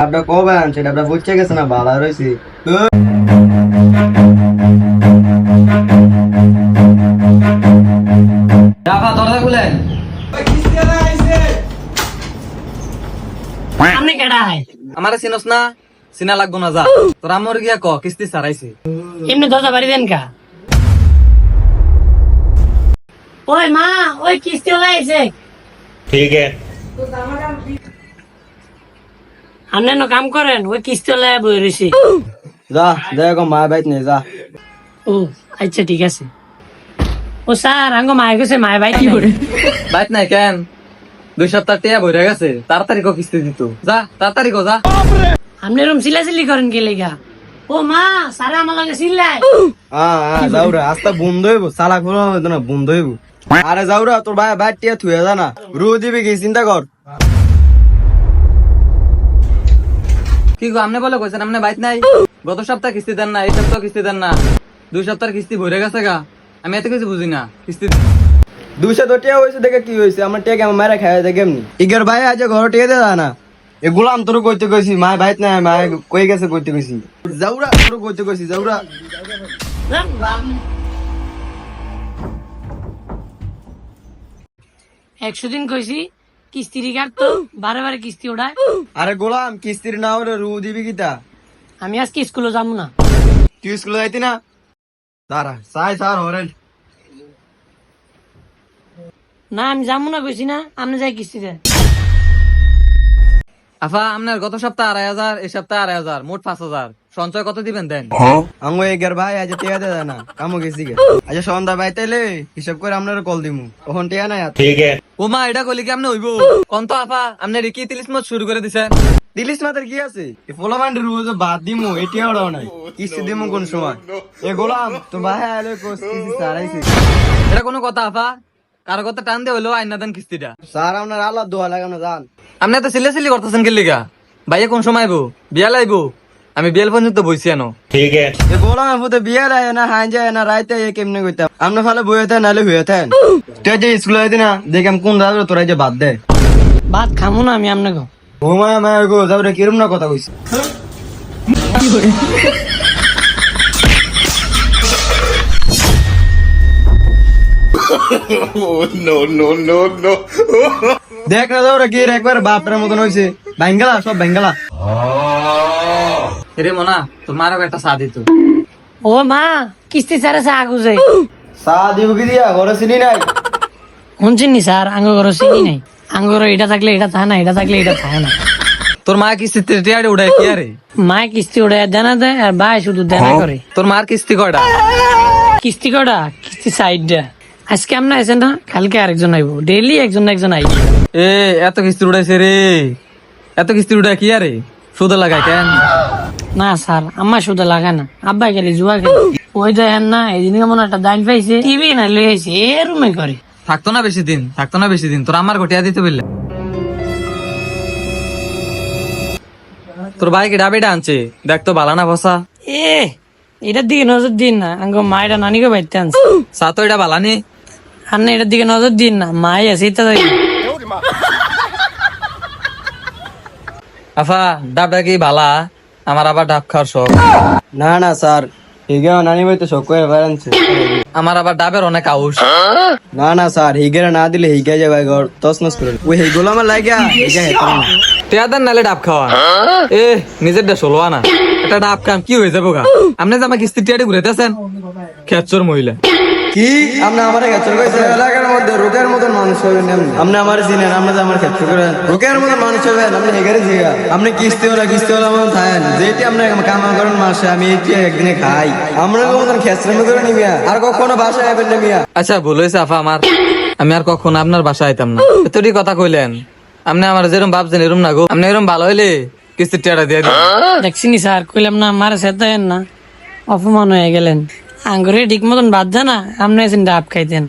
ডাবটা কবে আনছে ডাবটা বুঝছে গেছে না? ভালো রয়েছে। চিনা লাগবো না যা। তোরা গিয়া ক কিস্তি সারাইছে এমনি দরজা বাড়ি দেন কা? ওই মা ওই কিস্তি লাইছে ঠিক আপনি না কাম করেন ওই কিস্তি লাগাই বই রয়েছে যা দেখো মা বাইত নেই যা। ও আচ্ছা ঠিক আছে। ও স্যার আঙ্গ মায় গেছে মায় ভাই কি করে? বাইত নাই কেন? দুই সপ্তাহ টিয়া বইরে গেছে তাড়াতাড়ি ক কিস্তি দিত। যা তাড়াতাড়ি কো যা। আপনি এরকম সিলাসিলি করেন কে লেগা? ও মা স্যার আমার লগে সিলাই। হ্যাঁ হ্যাঁ যাওরা আস্তে বন্ধ হইব সালা খোলা হইতো না বন্ধ হইব। আরে যাওরা তোর ভাই ভাই টিয়া থুয়ে যা না। রু দিবি কি চিন্তা কর। কি গো আমনে বলে কইছেন আমনে বাইত নাই? গত সপ্তাহ কিস্তি দেন না এই সপ্তাহ কিস্তি দেন না। দুই সপ্তাহ কিস্তি ভরে গেছে গা। আমি এত কিছু বুঝি না কিস্তি দুইশো তো টিয়া হয়েছে দেখে কি হয়েছে আমার টিয়া কেমন মারা খাই দেখে এমনি ইগের ভাই আজ ঘর টিয়া দেয় না। এ গোলাম তোর কইতে কইছি মায় ভাইত নাই মায় কই গেছে কইতে কইছি। যাওরা তোর কইতে কইছি যাওরা একশো দিন কইছি কিস্তিরি কাট বারে কিস্তি ওঠায় আরে গোলাম কিস্তির না হলে রু দিবি কিতা? আমি আজকে স্কুলে যাব না। তুই স্কুলে যাইতি না? তারা সাই সার হরেন। না আমি না কইছি না আপনি যাই আফা আপনার গত সপ্তাহ আড়াই হাজার এই সপ্তাহ আড়াই হাজার মোট পাঁচ হাজার। সঞ্চয় কত দিবেন দেন? আমু এগার ভাই আজ টিয়া দেয় না কামো গেছি আচ্ছা সন্ধ্যা ভাই হিসাব করে আপনার কল দিমু। তখন টিয়া নাই ঠিক আছে। ও মা এটা কইলে কি আপনি হইব? কোন তো আফা আপনি রিকি তিলিশ মত শুরু করে দিছেন দিলিস মাতের কি আছে? পোলামান রোজ বাদ দিমু এটিয়া ওড়াও নাই। কিস্তি দিমু কোন সময়? এ গোলাম তো ভাই আলে কিস্তি সারাইছি এটা কোনো কথা আফা কারও কথা টান দিয়ে হইল আইনা দেন কিস্তিটা। স্যার আপনার আল্লাহ দোয়া লাগানো যান। আপনি তো সিলে সিলি করতেছেন কি লিগা ভাইয়া কোন সময় আইবো? বিয়া লাইবো? আমি বেল পর্যন্ত বইছি আনো ঠিক আছে। বললাম আপুতে বিয়ে রায় না হাই যায় না রাইতে এ কেমনে কইতাম? আমরা ফালে বই হতেন নালে হয়ে হতেন তুই যে স্কুলে হইতি না দেখাম কোন রাত তোরা যে বাদ দে। ভাত খামু না আমি আমনে গো। ঘুমায় মায় গো যাব রে কিরম না কথা কইছি? দেখ না যাও রে কি একবার বাপটার মতন হয়েছে বেঙ্গালা সব বেঙ্গালা। রে মনা তোর মারও একটা চা দিত। ও মা কিস্তি ছাড়া চা আগুছে চা দিব কি দিয়া? ঘরে চিনি নাই? শুনছেন নি স্যার? আঙ্গ ঘর চিনি নাই। আঙ্গ ঘর এটা থাকলে এটা থাকে না এটা থাকলে এটা থাকে না তোর মা কিস্তি টিয়াড়ে উড়াই কি আরে? মায় কিস্তি ওটা দেনা দেয় আর ভাই শুধু দেনা করে। তোর মার কিস্তি কয়টা কিস্তি কটা কিস্তি সাইডটা আজকে আমরা আছেন না কালকে আরেকজন আইবো। ডেইলি একজন না একজন আইব। এ এত কিস্তি উড়াইছে রে। এত কিস্তি উড়াই কি আরে? সুদ লাগাই কেন? না স্যার আমার শুধু লাগে না। আব্বা গেলে জুয়া খেলে। ওই দেখেন না এই দিন কেমন একটা দাইন পাইছে। টিভি না লই আইছে এরমে করে। থাকতো না বেশি দিন থাকতো না বেশি দিন। তোর আমার ঘটিয়া দিতে বললে। তোর ভাই আনছে? দেখ তো বালানা বসা। এ এটার দিকে নজর দিন না। আঙ্গ মায়েরা নানিকে বাইতে আনছে। সা তো এটা বালানি আর না এটার দিকে নজর দিন না। মাই আছে এটা আফা ডাবটা কি বালা? আমার আবার ডাব খাওয়ার শখ। না না স্যার। হিগে নানি ভাই তো শখ করে বেড়াচ্ছে। আমার আবার ডাবের অনেক আউস না না স্যার হিগেরা না দিলে হিগে যাবে ঘর তস নস করে। ওই হিগুলো আমার লাগিয়া হিগে টেয়াদার নালে ডাব খাওয়া। এ নিজের দেশ হলো না। এটা ডাব খাম কি হয়ে যাব গা? আপনি যে আমার কিস্তি টিয়াড়ি ঘুরেতেছেন খেচ্চর মহিলা। কি? আপনি আমার ক্ষেত্র কইছে এলাকার মধ্যে রোগের মতন মানুষ হবেন আপনি আমার চিনেন আপনি আমার ক্ষেত্র করেন। রোগের মতন মানুষ হবেন আপনি হেগারে জিগা। আপনি কিস্তি ওলা কিস্তি ওলা মতন থাকেন। যেটি আপনি কামা করেন মাসে আমি এটি একদিনে খাই। আমরা মতন ক্ষেত্র করে নিবিয়া আর কখনো বাসায় না মিয়া। আচ্ছা ভুল হয়েছে আফা আমার। আমি আর কখনো আপনার বাসায় আইতাম না। এতটি কথা কইলেন। আপনি আমার যেরকম ভাবছেন এরম না গো। আপনি এরম ভালো হইলে কিস্তি টিয়াড়া দিয়ে দিন। দেখছিনি স্যার কইলাম না আমার সেতেন না। অপমান হয়ে গেলেন। আঙ্গুরে ঠিক মতন বাদ না আপনি এসেন ডাব খাইতেন